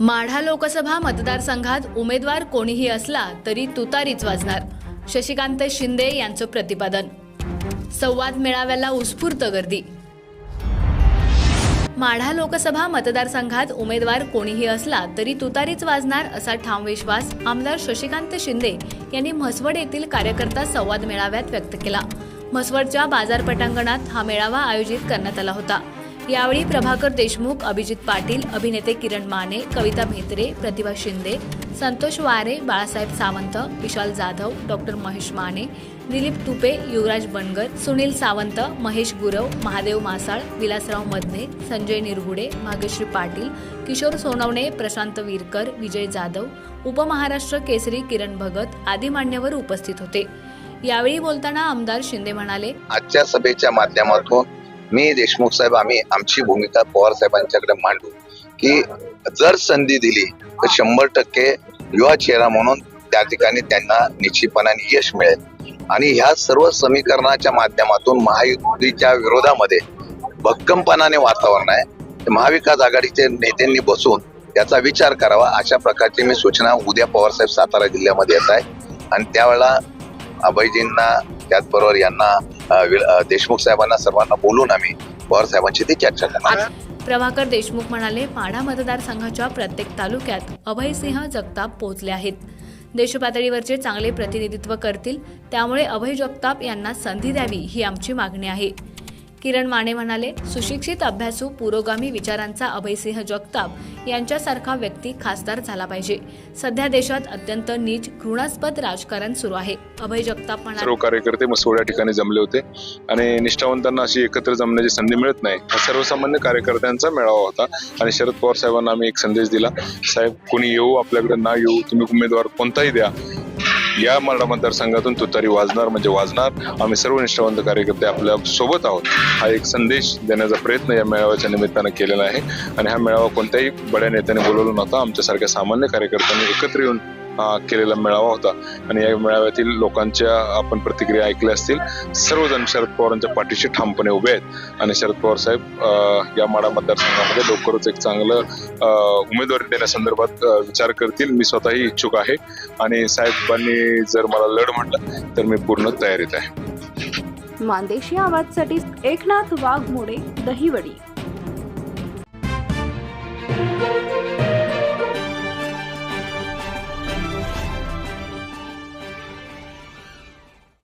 माढा लोकसभा मतदारसंघात उमेदवार कोणीही असला तरी तुतारीच वाजणार. शशिकांत शिंदे यांचं प्रतिपादन. संवाद मेळाव्याला उत्स्फूर्त गर्दी. माढा लोकसभा मतदारसंघात उमेदवार कोणीही असला तरी तुतारीच वाजणार असा ठाम विश्वास आमदार शशिकांत शिंदे यांनी म्हसवड येथील कार्यकर्ता संवाद मेळाव्यात व्यक्त केला. म्हसवडच्या बाजार पटांगणात हा मेळावा आयोजित करण्यात आला होता. यावेळी प्रभाकर देशमुख अभिजित पाटील अभिनेते किरण माने कविता म्हेत्रे प्रतिभा शिंदे संतोष वारे बाळासाहेब सावंत विशाल जाधव डॉक्टर महेश माने दिलीप तुपे युवराज बनगर सुनील सावंत महेश गुरव महादेव मासाळ विलासराव मधने संजय निरगुडे भाग्यश्री पाटील किशोर सोनवणे प्रशांत विरकर विजय जाधव उपमहाराष्ट्र केसरी किरण भगत आदी मान्यवर उपस्थित होते. यावेळी बोलताना आमदार शिंदे म्हणाले आजच्या सभेच्या माध्यमातून मी देशमुख साहेब आम्ही आमची भूमिका पवार साहेबांच्याकडे मांडू की जर संधी दिली तर शंभर टक्के युवा चेहरा म्हणून त्या ठिकाणी त्यांना निश्चितपणाने यश मिळेल. आणि ह्या सर्व समीकरणाच्या माध्यमातून महायुतीच्या विरोधामध्ये भक्कमपणाने वातावरण आहे. महाविकास आघाडीचे नेत्यांनी बसून त्याचा विचार करावा अशा प्रकारची मी सूचना उद्या पवारसाहेब सातारा जिल्ह्यामध्ये येत आहे. आणि त्यावेळेला अभयजींना त्याचबरोबर यांना देशमुख साहेबांना सर्वांना बोलून आम्ही पवार साहेबांची ती चर्चा करणार प्रभाकर देशमुख म्हणाले माढा मतदारसंघाच्या प्रत्येक तालुक्यात अभयसिंह जगताप पोहोचले आहेत. देशपातळीवरचे चांगले प्रतिनिधित्व करतील त्यामुळे अभय जगताप यांना संधी द्यावी ही आमची मागणी आहे. किरण माने म्हणाले सुशिक्षित अभ्यासू पुरोगामी विचारांचा अभयसिंह जगताप यांच्यासारखा व्यक्ती खासदार झाला पाहिजे. सध्या देशात अत्यंत नीच घृणास्पद राजकारण सुरू आहे. अभय जगताप म्हणाले सर्व कार्यकर्ते मसोड ठिकाणी जमले होते आणि निष्ठावंतांना अशी एकत्र जमण्याची संधी मिळत नाही. हा सर्वसामान्य कार्यकर्त्यांचा मेळावा होता आणि शरद पवार साहेबांना आम्ही एक संदेश दिला साहेब कोणी येऊ आपल्याकडे ना येऊ तुम्ही उमेदवार कोणताही द्या. या मराठा मतदारसंघातून तुतारी वाजणार म्हणजे वाजणार. आम्ही सर्व निष्ठावंत कार्यकर्ते आपल्यासोबत आहोत. हा एक संदेश देण्याचा प्रयत्न या मेळाव्याच्या निमित्तानं केलेला आहे. आणि हा मेळावा कोणत्याही बड्या नेत्याने बोलवला नव्हता. आमच्यासारख्या सामान्य कार्यकर्त्यांनी एकत्र येऊन केलेला मेळावा होता. आणि या मेळाव्यातील लोकांच्या आपण प्रतिक्रिया ऐकल्या असतील सर्वजण शरद पवारांच्या पाठीशी ठामपणे उभे आहेत. आणि शरद पवार साहेब या माडा मतदारसंघामध्ये लवकरच एक चांगलं उमेदवारी देण्यासंदर्भात विचार करतील. मी स्वतःही इच्छुक आहे. आणि साहेबांनी जर मला लढ म्हटलं तर मी पूर्ण तयारीत आहे. मानदेशी आवाजसाठी एकनाथ वाघमोडे दहिवडी.